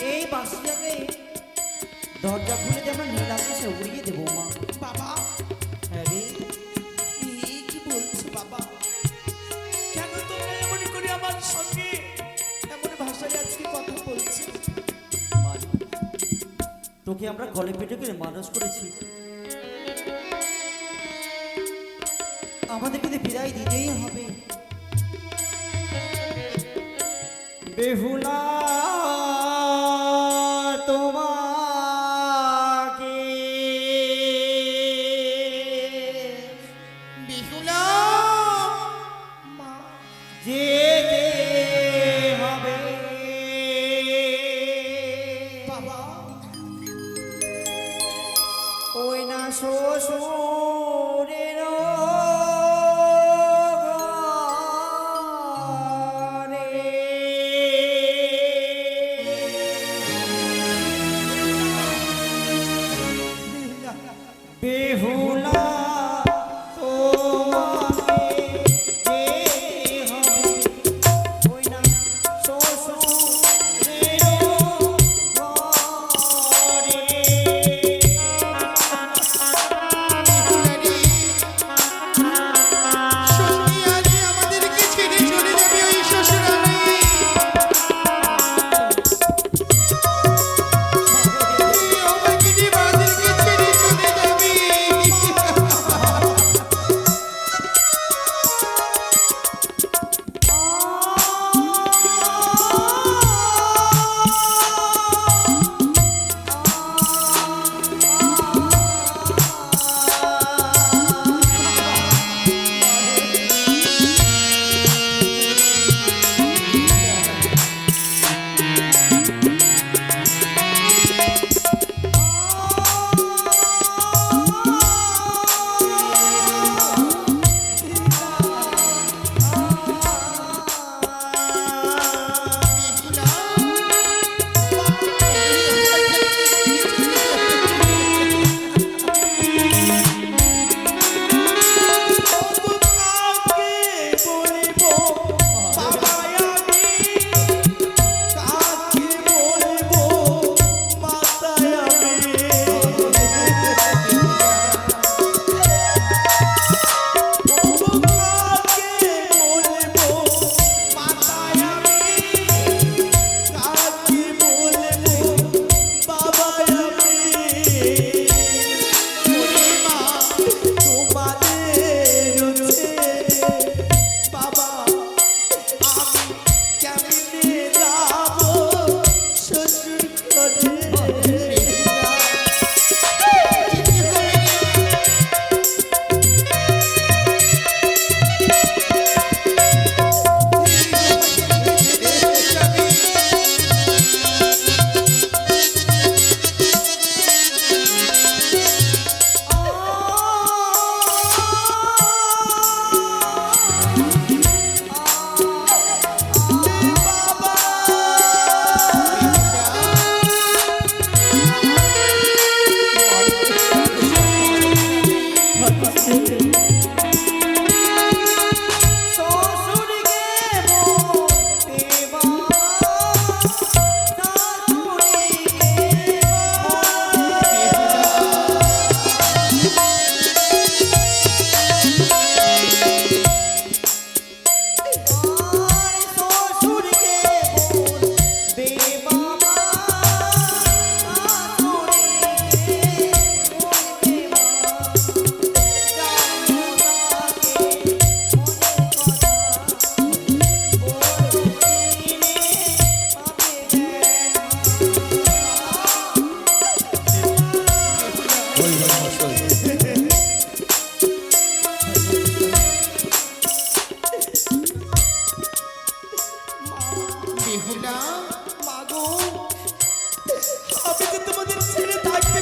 এই বাসিটাকে দরজা খুলে দিয়ে আমরা নীল আকাশে উড়িয়ে দেবো, মা। বাবা হ্যাঁ তোকে আমরা গলে পেটে করে মানুষ করেছি। আমাদেরকে তো বিদায় দিতেই হবে। বেহুলা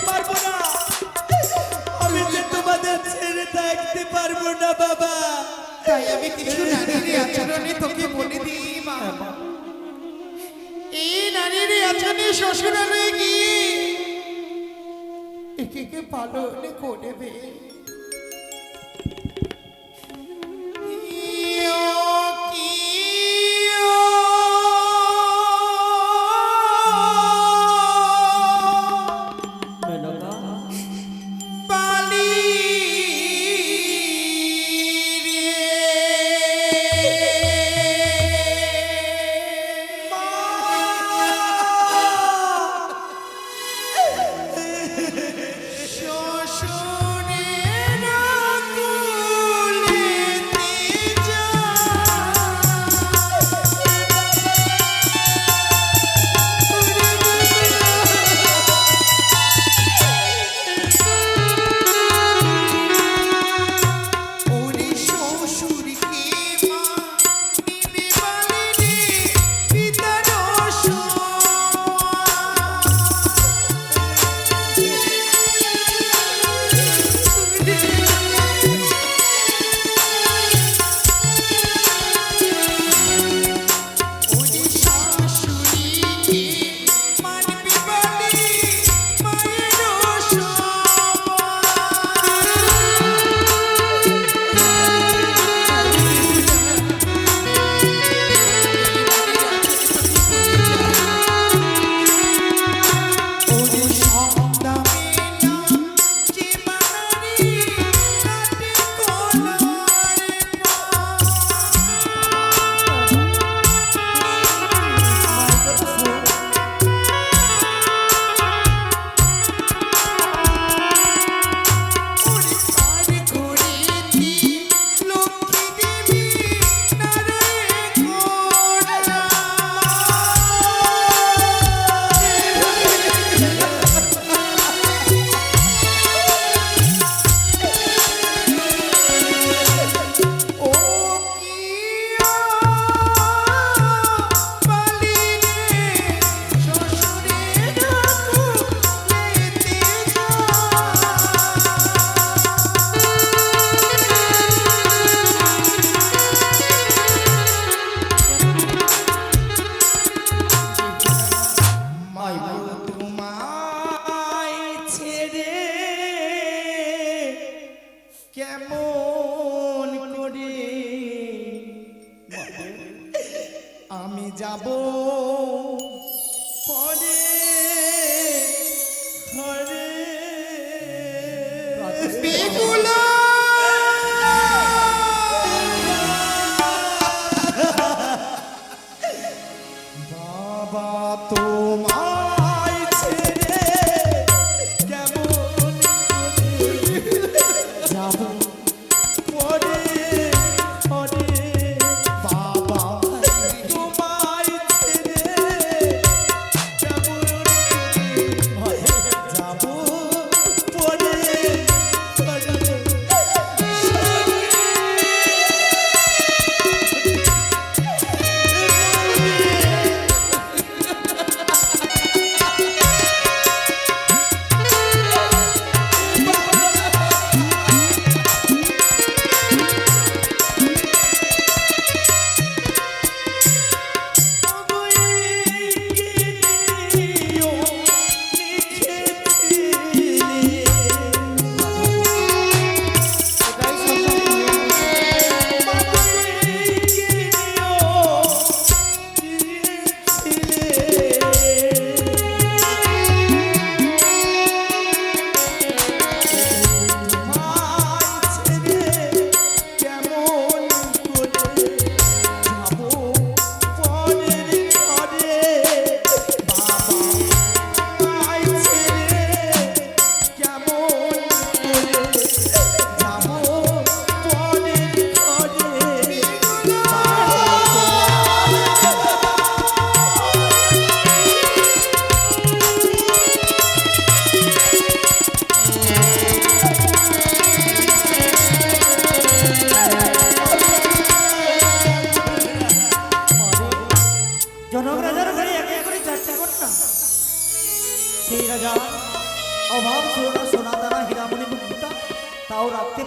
পারব না। আমি যে ছেড়ে থাকতে পারব না বাবা। তাই আমি কিছু নারীর আচরণে তোকে বলে দিই মা এই নারীর আচরণে শ্বশুরালয়ে পালন করবে।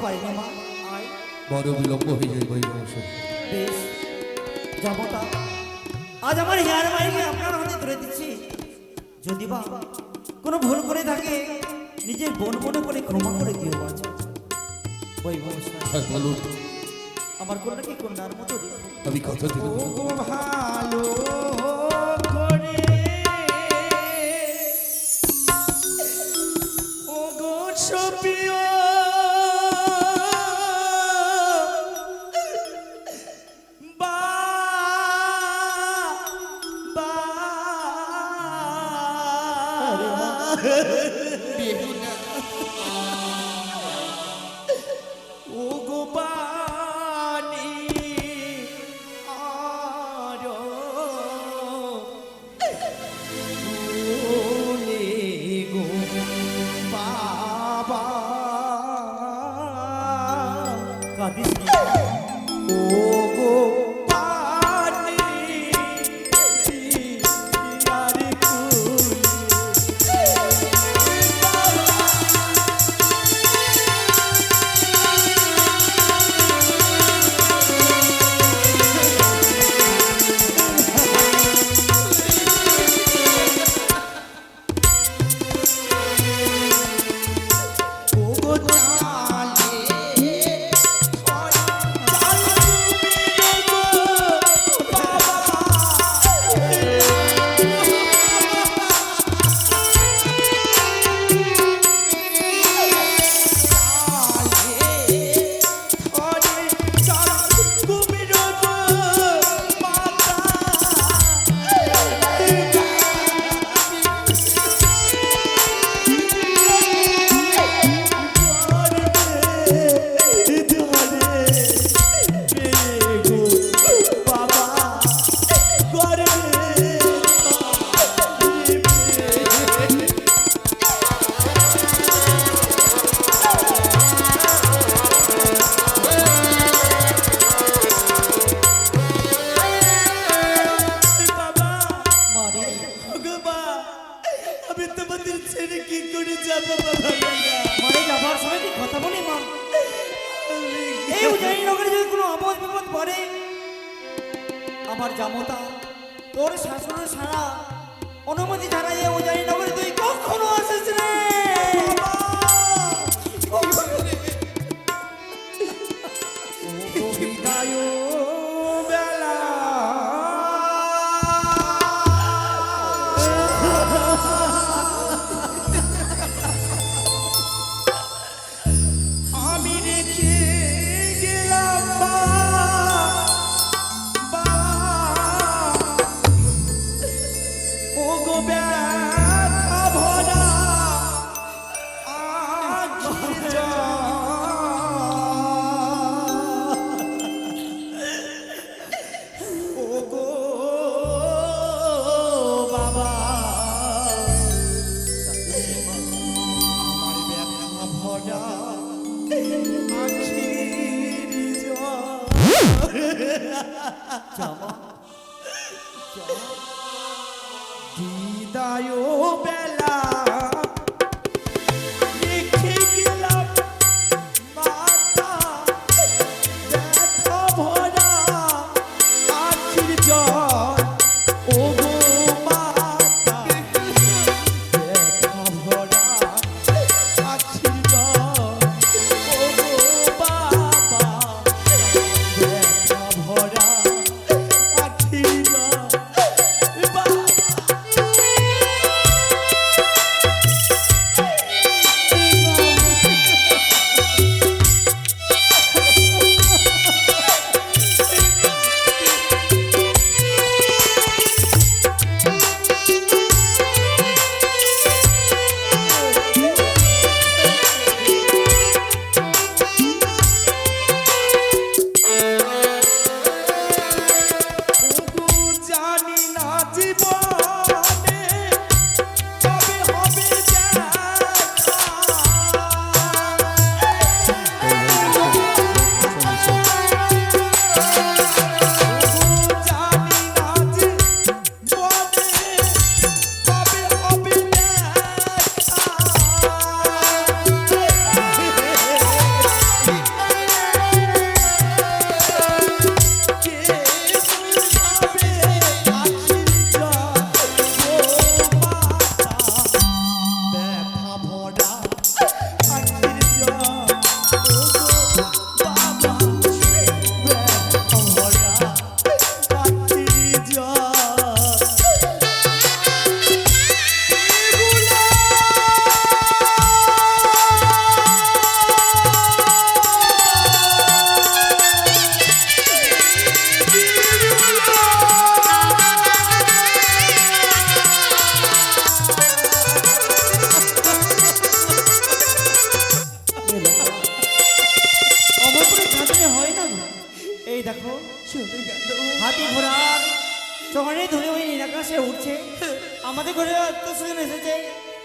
পারি না বড় বিলম্ব হয়ে যায় বই বেশ। যাব তা। আজ আমার হেয়ার মাইকে আপনার হাতে ধরে দিচ্ছি। যদি বা কোনো ভুল করে থাকে নিজের বোন মনে করে ক্ষমা করে দিও বাজে বই হ্যাঁ, বলুন। আমার কন্যাকে কন্যার মতো? আমি কথা দিব ভালো করে। ও গো 怎么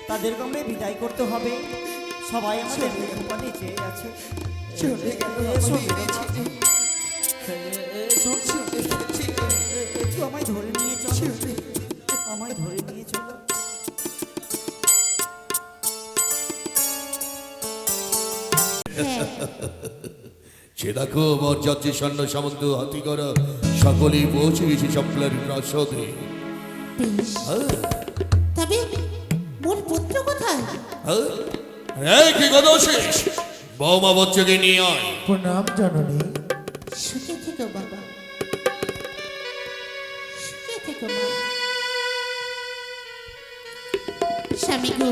তাদেরকে আমরা বিদায় করতে হবে। সবাই আমাদের কোম্পানি চেয়ে আছে। চলে গেল এসো। আমাদের এসো। একটু আমায় ধরে নিয়ে চলো। আমায় ধরে নিয়ে চলো। সে দেখো সৈন্য সামন্ত হাতি করা সকলেই পৌঁছে গেছে চম্পলার প্রাসাদে। হ্যাঁ, তবে মোর পুত্র কোথায়? হ্যাঁ। এই কি কথা শেষ বৌমা বচ্চকে নিয়ে আয়। প্রণাম জননী। সুখে থেকো বাবা। সুখে থেকো মা। স্বামী গো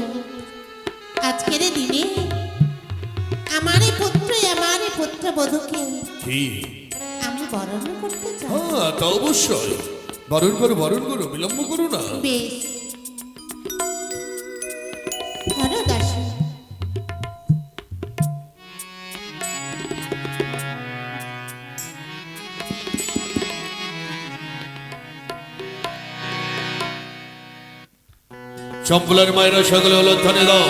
আজকের দিনে আমারই পুত্র আমারই পুত্র বধূকে কি? আমি বরণ করতে চাই। হ্যাঁ তা অবশ্যই। বরণ করো বরণ করো বিলম্ব করো না। বেশ। চম্পলার মায়েরা সকলে হলো ধনে দাও।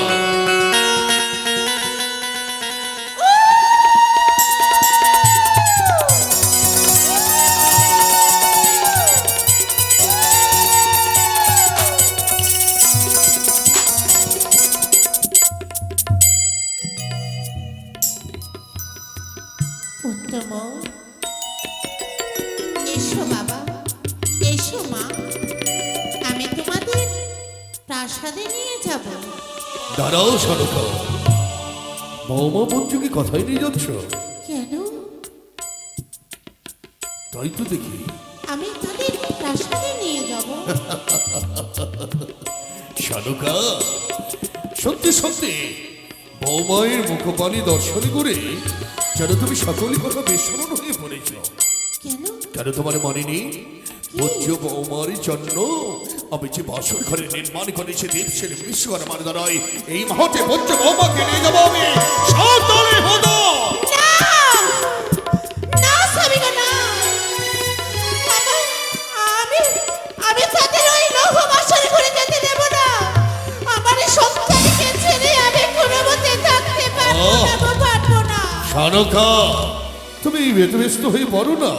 বৌমা বচ্চকে কথাই নিয়ে যাচ্ছ? কেন? তাই তো দেখি। আমি তাদের প্রাসাদে নিয়ে যাব। শানুকা সত্যি সত্যি বৌমায়ের মুখপানি দর্শন করে যেন তুমি সকলের কথা বিস্মরণ হয়ে পড়েছ। কেন? কেন তোমার মনে নেই পূজ্য বৌমার জন্য আমি যে বাসর ঘরে নির্মাণ করেছি দেবশের বিশ্বর আমার দ্বারাই এই মুহূর্তে পূজ্য বৌমাকে নিয়ে যাব আমি। সাবধানে হতো! তুমি ব্যস্ত হয়ে পড়ো না।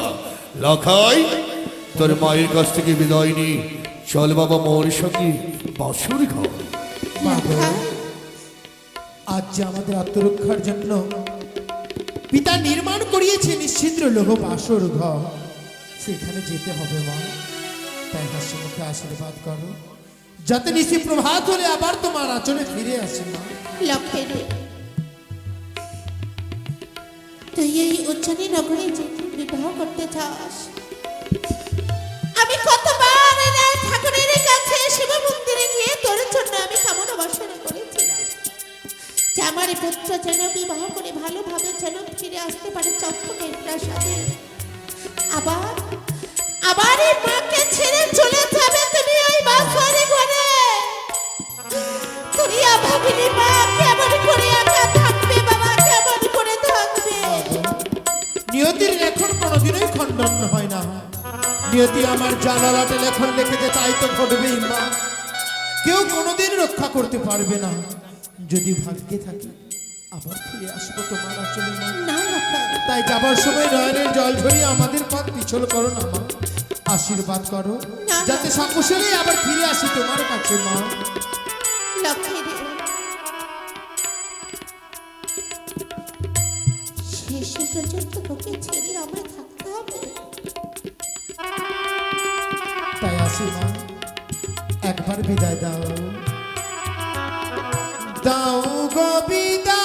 লখাই তোর মায়ের কাছ থেকে বিদায় নি। চল বাবা মোর সঙ্গে বাসর ঘর। বাবা আজ যে আমাদের আত্মরক্ষার জন্য পিতা নির্মাণ করিয়েছে নিশ্চিদ্র লোহ বাসর ঘর সেখানে যেতে হবে মা। তাই হাসি মুখে আশীর্বাদ করো যাতে নিশি প্রভাত হলে আবার তোমার আচলে ফিরে আসে মা। তুই এই উজ্জ্বনী নগরে যে বিবাহ করতে চাস? জন্য আমি কামনা বাসনা করেছিলাম। যে আমার পুত্র যেন বিবাহ করে ভালোভাবে যেন ফিরে আসতে পারে চক্ষুকের প্রাসাদে আবার আবার এই মাকে ছেড়ে চলে যাবে তুমি ওই বাসরে ঘরে। করিয়া ভাবিনি মা, কেমন করে একা থাকবে বাবা, কেমন করে থাকবে? নিয়তির লেখন কোনোদিনই খণ্ডন হয় না। নিয়তি আমার জানালাতে লেখন লিখেছে তাই তো ঘটবেই মা কেউ কোনোদিন রক্ষা করতে পারবে না। যদি ভাগ্যে থাকে আবার ফিরে আসব তোমার আচলে না তাই যাবার সময় নয়নের জল ঝরিয়ে আমাদের পথ পিছল করো না মা। আশীর্বাদ করো যাতে সকুশলে আবার ফিরে আসি তোমার কাছে মা। শেষে পর্যন্ত তোকে বিদায় দাও। দাও গো বিদায়।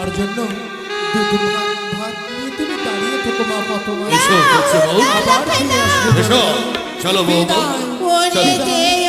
আমার জন্য ভাত নিয়ে তুমি চলো বউ চলো